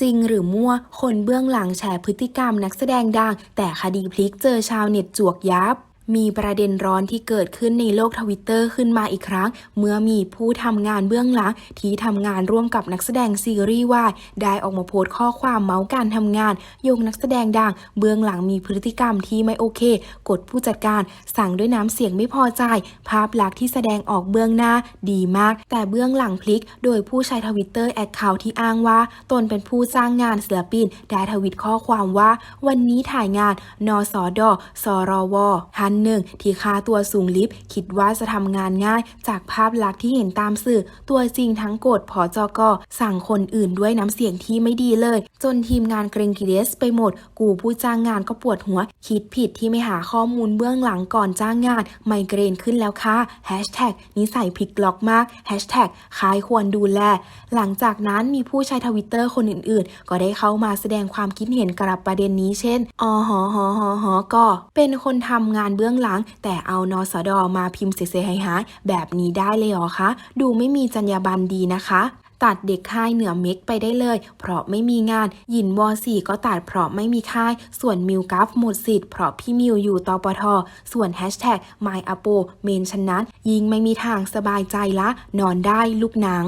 จริงหรือมั่ว คนเบื้องหลังแฉพฤติกรรมนักแสดงดัง แต่คดีพลิกเจอชาวเน็ตจวกยับ มีประเด็นร้อนที่เกิดขึ้นในโลกทวิตเตอร์ขึ้นมาอีกครั้ง เมื่อมีผู้ทำงานเบื้องหลังที่ทำงานร่วมกับนักแสดงซีรีส์วายได้ออกมาโพสต์ข้อความเมาส์การทำงาน โยงนักแสดงดังเบื้องหลังมีพฤติกรรมที่ไม่โอเค กดผู้จัดการ สั่งด้วยน้ำเสียงไม่พอใจ ภาพลักษณ์ที่แสดงออกเบื้องหน้าดีมาก แต่เบื้องหลังพลิก โดยผู้ใช้ทวิตเตอร์แอคเคาท์ที่อ้างว่า ตนเป็นผู้จ้างงานศิลปินได้ทวิตข้อความว่า วันนี้ถ่ายงานนสดสรวท่านหนึ่ง ที่ค่าตัวสูงลิฟต์คิดว่าจะทำงานง่าย จากภาพลักษณ์ที่เห็นตามสื่อ ตัวจริงทั้งโกรธผอจกสั่งคนอื่นด้วยน้ำเสียงที่ไม่ดีเลย จนทีมงานเกรงกิเลสไปหมด กูผู้จ้างงานก็ปวดหัว คิดผิดที่ไม่หาข้อมูลเบื้องหลังก่อนจ้างงาน ไมเกรนขึ้นแล้วค่ะแฮชแท็กนิสัยพลิกล็อกมากแฮชแท็กคายควรดูแล หลังจากนั้นมีผู้ใช้ทวิตเตอร์คนอื่นๆ ก็ได้เข้ามาแสดงความคิดเห็นกับประเด็นนี้เช่นอหอหอหอหอก็เป็นคนทำงานเบื้องหลัง แต่เอานอสดมาพิมพ์เสียหายหายๆแบบนี้ได้เลยเหรอคะ ดูไม่มีจรรยาบรรณดีนะคะตัดเด็กค่ายเหนือเมกไปได้เลย เพราะไม่มีงาน ยินวอสี่ก็ตัดเพราะไม่มีค่าย ส่วนมิวกัฟหมดสิทธิ์เพราะพี่มิวอยู่ตปท ส่วนแฮชแท็ก My a p o เมนชนะยิงไม่มีทางสบายใจละ นอนได้ลูกหนัง